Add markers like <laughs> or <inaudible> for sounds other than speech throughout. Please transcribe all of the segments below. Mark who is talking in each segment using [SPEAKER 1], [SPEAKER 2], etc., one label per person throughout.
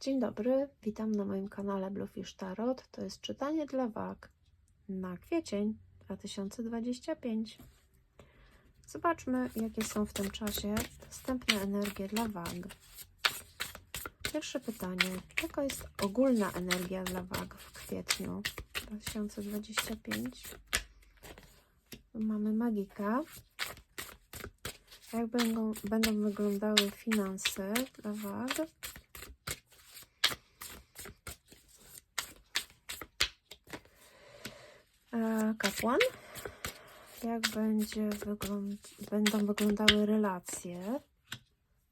[SPEAKER 1] Dzień dobry, witam na moim kanale Bluefish Tarot. To jest czytanie dla wag na kwiecień 2025. Zobaczmy, jakie są w tym czasie dostępne energie dla wag. Pierwsze pytanie. Jaka jest ogólna energia dla wag w kwietniu 2025? Tu Mamy magika. Jak będą, będą wyglądały finanse dla wag? Kapłan. Jak będzie wygląd będą wyglądały relacje?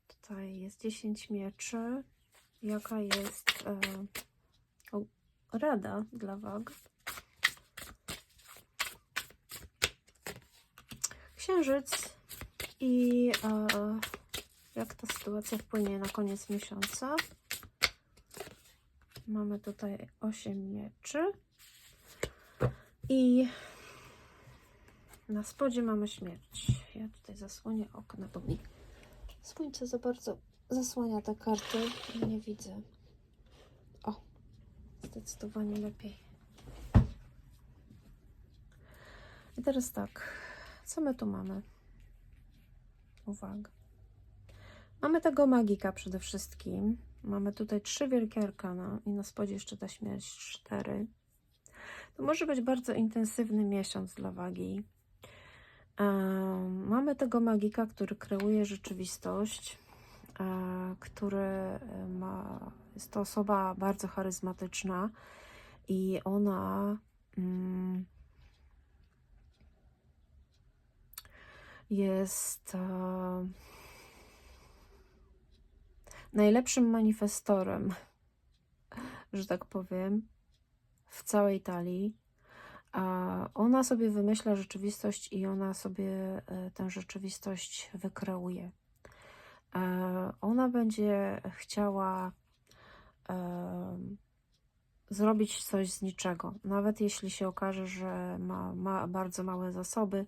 [SPEAKER 1] Tutaj jest 10 mieczy. Jaka jest e, o, rada dla wag? Księżyc i e, jak ta sytuacja wpłynie na koniec miesiąca. Mamy tutaj 8 mieczy. I na spodzie mamy śmierć. Ja tutaj zasłonię okna, bo mi słońce za bardzo zasłania te karty i nie widzę. O, zdecydowanie lepiej. I teraz tak, co my tu mamy? Uwaga. Mamy tego magika przede wszystkim. Mamy tutaj trzy wielkie arkana i na spodzie jeszcze ta śmierć cztery. To może być bardzo intensywny miesiąc dla wagi. Mamy tego magika, który kreuje rzeczywistość, e, który e, ma, jest to osoba bardzo charyzmatyczna i ona mm, jest e, najlepszym manifestorem, <laughs> że tak powiem, w całej talii. A ona sobie wymyśla rzeczywistość i ona sobie e, tę rzeczywistość wykreuje. E, Ona będzie chciała e, zrobić coś z niczego. Nawet jeśli się okaże, że ma, ma bardzo małe zasoby,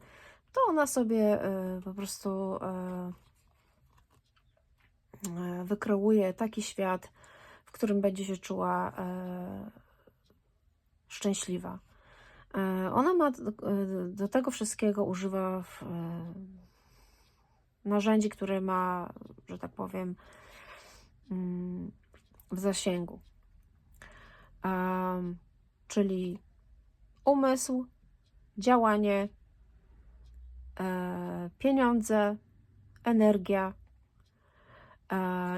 [SPEAKER 1] to ona sobie po prostu wykreuje taki świat, w którym będzie się czuła szczęśliwa. E, Ona ma do, e, do tego wszystkiego używa e, narzędzi, które ma, że tak powiem, mm, w zasięgu. Czyli umysł, działanie, pieniądze, energia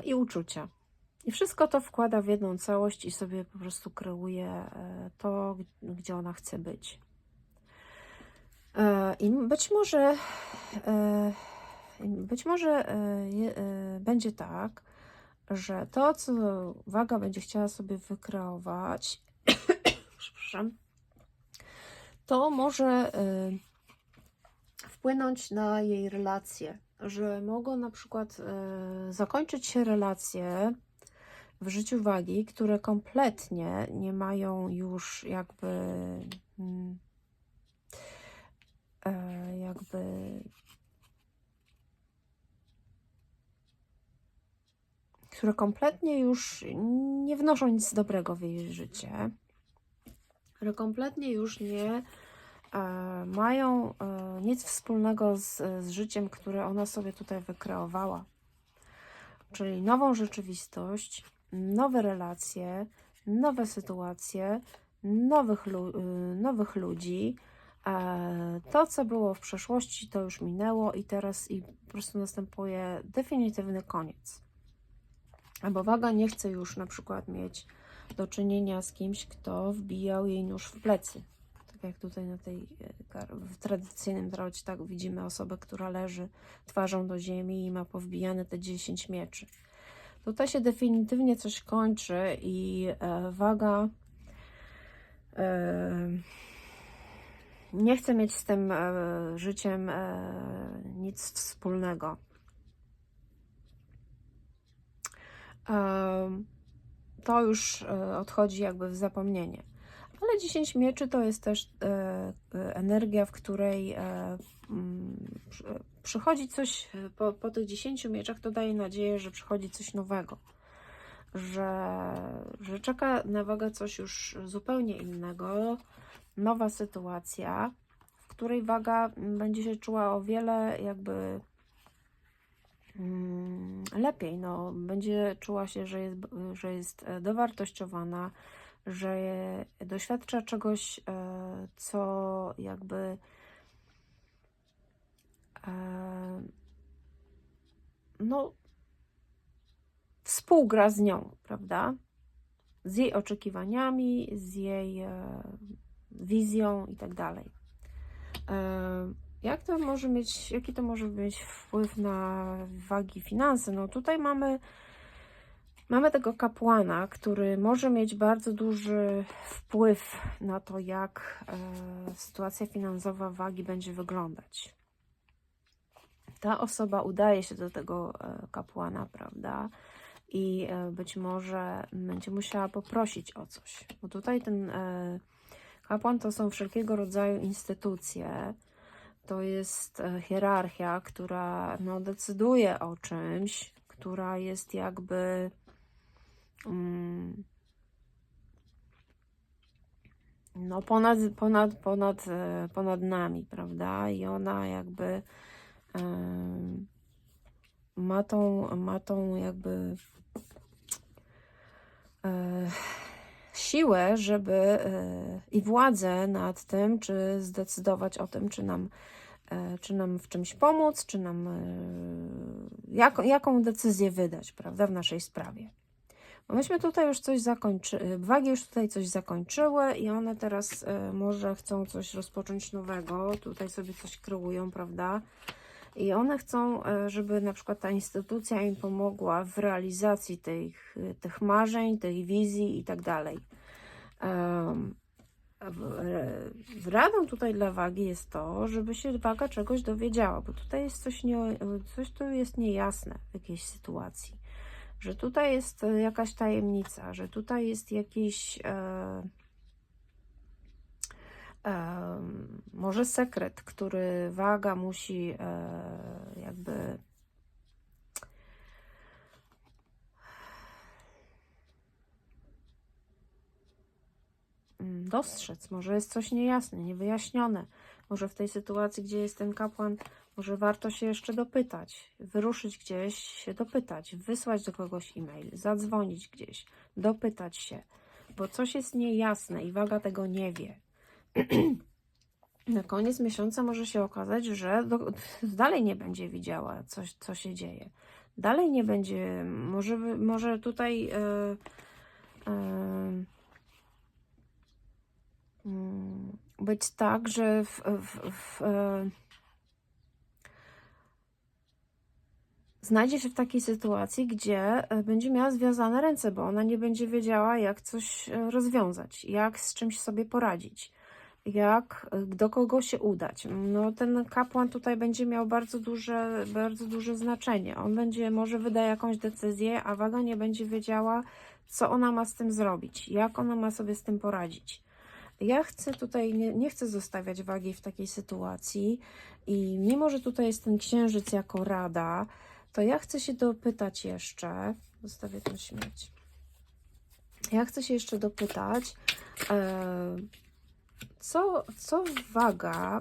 [SPEAKER 1] i uczucia. I wszystko to wkłada w jedną całość i sobie po prostu kreuje e, to, gdzie ona chce być. E, I być może, e, być może będzie tak, że to, co waga będzie chciała sobie wykreować, <coughs> to może wpłynąć na jej relacje, że mogą na przykład zakończyć się relacje w życiu wagi, które kompletnie nie mają już jakby mm, e, jakby które kompletnie już nie wnoszą nic dobrego w jej życie, które kompletnie już nie e, mają e, nic wspólnego z, z życiem, które ona sobie tutaj wykreowała. Czyli nową rzeczywistość, nowe relacje, nowe sytuacje, nowych, y, nowych ludzi. E, To, co było w przeszłości, to już minęło i teraz i po prostu następuje definitywny koniec. Albo waga nie chce już na przykład mieć do czynienia z kimś, kto wbijał jej nóż w plecy. Tak jak tutaj na tej e, w tradycyjnym tarocie tak widzimy osobę, która leży twarzą do ziemi i ma powbijane te 10 mieczy. Tutaj się definitywnie coś kończy i e, waga e, nie chce mieć z tym e, życiem nic wspólnego. To już odchodzi jakby w zapomnienie. Ale 10 mieczy to jest też e, e, energia, w której e, mm, przy- przychodzi coś e, po, po tych 10 mieczach, to daje nadzieję, że przychodzi coś nowego. że, że czeka na wagę coś już zupełnie innego, nowa sytuacja, w której waga będzie się czuła o wiele jakby mm, lepiej, no, będzie czuła się, że jest, że jest e, dowartościowana, że doświadcza czegoś, e, co jakby e, no współgra z nią, prawda? Z jej oczekiwaniami, z jej wizją i tak dalej. Jak to może mieć, jaki to może mieć wpływ na wagi finanse? No tutaj mamy, mamy tego kapłana, który może mieć bardzo duży wpływ na to, jak e, sytuacja finansowa wagi będzie wyglądać. Ta osoba udaje się do tego e, kapłana, prawda? I e, być może będzie musiała poprosić o coś, bo tutaj ten kapłan to są wszelkiego rodzaju instytucje, to jest hierarchia, która no, decyduje o czymś, która jest jakby no, ponad, ponad, ponad, e, ponad nami, prawda? I ona jakby ma tą, ma tą jakby e, siłę, żeby i władzę nad tym, czy zdecydować o tym, czy nam E, czy nam w czymś pomóc, czy nam e, jak, jaką decyzję wydać, prawda, w naszej sprawie. Myśmy tutaj już coś zakończyły, wagi już tutaj coś zakończyły i one teraz e, może chcą coś rozpocząć nowego, tutaj sobie coś kreują, prawda, i one chcą, żeby na przykład ta instytucja im pomogła w realizacji tych, tych marzeń, tej wizji i tak dalej. Radą tutaj dla wagi jest to, żeby się waga czegoś dowiedziała, bo tutaj jest coś, nie, coś tu jest niejasne w jakiejś sytuacji, że tutaj jest jakaś tajemnica, że tutaj jest jakiś e, e, może sekret, który waga musi e, jakby Mm, dostrzec. Może jest coś niejasne, niewyjaśnione. Może w tej sytuacji, gdzie jest ten kapłan, może warto się jeszcze dopytać, wyruszyć gdzieś, się dopytać, wysłać do kogoś e-mail, zadzwonić gdzieś, dopytać się, bo coś jest niejasne i waga tego nie wie. <clears throat> Na koniec miesiąca może się okazać, że do, dalej nie będzie widziała, coś, co się dzieje. Dalej nie będzie, może, może tutaj. Yy, yy, Mm, być tak, że w, w, w, e, znajdzie się w takiej sytuacji, gdzie e, będzie miała związane ręce, bo ona nie będzie wiedziała, jak coś e, rozwiązać, jak z czymś sobie poradzić, jak do kogo się udać. No, ten kapłan tutaj będzie miał bardzo duże, bardzo duże znaczenie. On będzie, może wyda jakąś decyzję, a waga nie będzie wiedziała, co ona ma z tym zrobić, jak ona ma sobie z tym poradzić. Ja chcę tutaj, nie, nie chcę zostawiać wagi w takiej sytuacji i mimo, że tutaj jest ten księżyc jako rada, to ja chcę się dopytać jeszcze, zostawię tę śmierć, ja chcę się jeszcze dopytać, e, co, co waga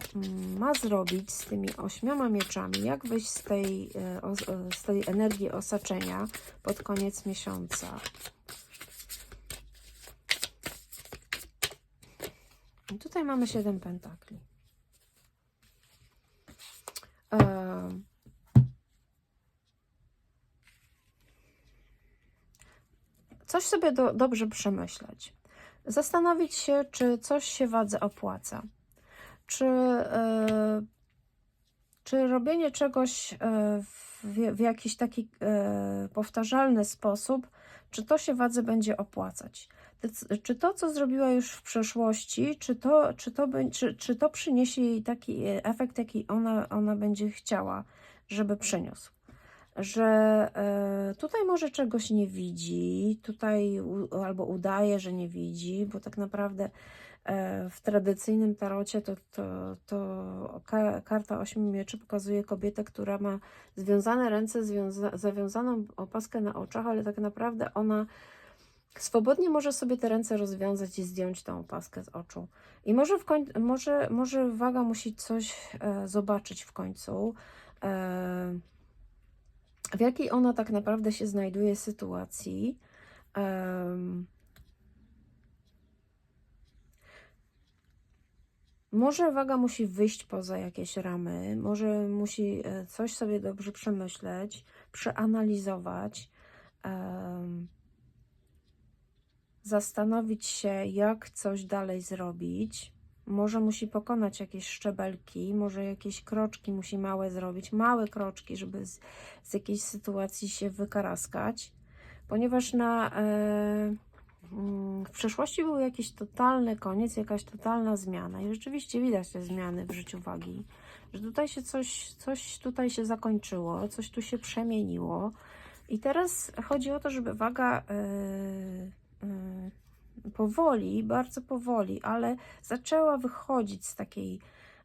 [SPEAKER 1] ma zrobić z tymi ośmioma mieczami, jak wyjść z tej, e, e, z tej energii osaczenia pod koniec miesiąca. I tutaj mamy 7 pentakli. Coś sobie do, dobrze przemyśleć. Zastanowić się, czy coś się wadze opłaca. Czy, yy, czy robienie czegoś yy, w, w, jakiś taki yy, powtarzalny sposób, czy to się wadze będzie opłacać czy to, co zrobiła już w przeszłości, czy to, czy to, czy, czy to przyniesie jej taki e, efekt, jaki ona, ona będzie chciała, żeby przyniósł. Że e, tutaj może czegoś nie widzi, tutaj albo udaje, że nie widzi, bo tak naprawdę e, w tradycyjnym tarocie to, to, to ka- karta ośmiu mieczy pokazuje kobietę, która ma związane ręce, związa- zawiązaną opaskę na oczach, ale tak naprawdę ona swobodnie może sobie te ręce rozwiązać i zdjąć tą opaskę z oczu. I może, w koń- może, może waga musi coś e, zobaczyć w końcu, e, w jakiej ona tak naprawdę się znajduje sytuacji. Może waga musi wyjść poza jakieś ramy, może musi e, coś sobie dobrze przemyśleć, przeanalizować, zastanowić się, jak coś dalej zrobić. Może musi pokonać jakieś szczebelki, może jakieś kroczki musi małe zrobić, małe kroczki, żeby z, z jakiejś sytuacji się wykaraskać, ponieważ na, e, mm, w przeszłości był jakiś totalny koniec, jakaś totalna zmiana i rzeczywiście widać te zmiany w życiu wagi, że tutaj się coś, coś tutaj się zakończyło, coś tu się przemieniło i teraz chodzi o to, żeby waga e, powoli, bardzo powoli, ale zaczęła wychodzić z takiej,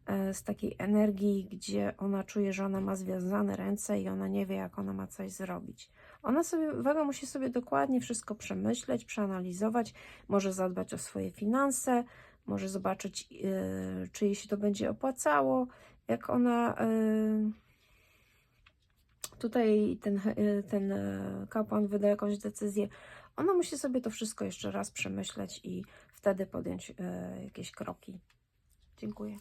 [SPEAKER 1] e, z takiej energii, gdzie ona czuje, że ona ma związane ręce i ona nie wie, jak ona ma coś zrobić. Ona sobie, waga musi sobie dokładnie wszystko przemyśleć, przeanalizować, może zadbać o swoje finanse, może zobaczyć, e, czy jej się to będzie opłacało, jak ona. e, Tutaj ten, e, ten e, kapłan wyda jakąś decyzję. Ona musi sobie to wszystko jeszcze raz przemyśleć i wtedy podjąć e, jakieś kroki. Dziękuję.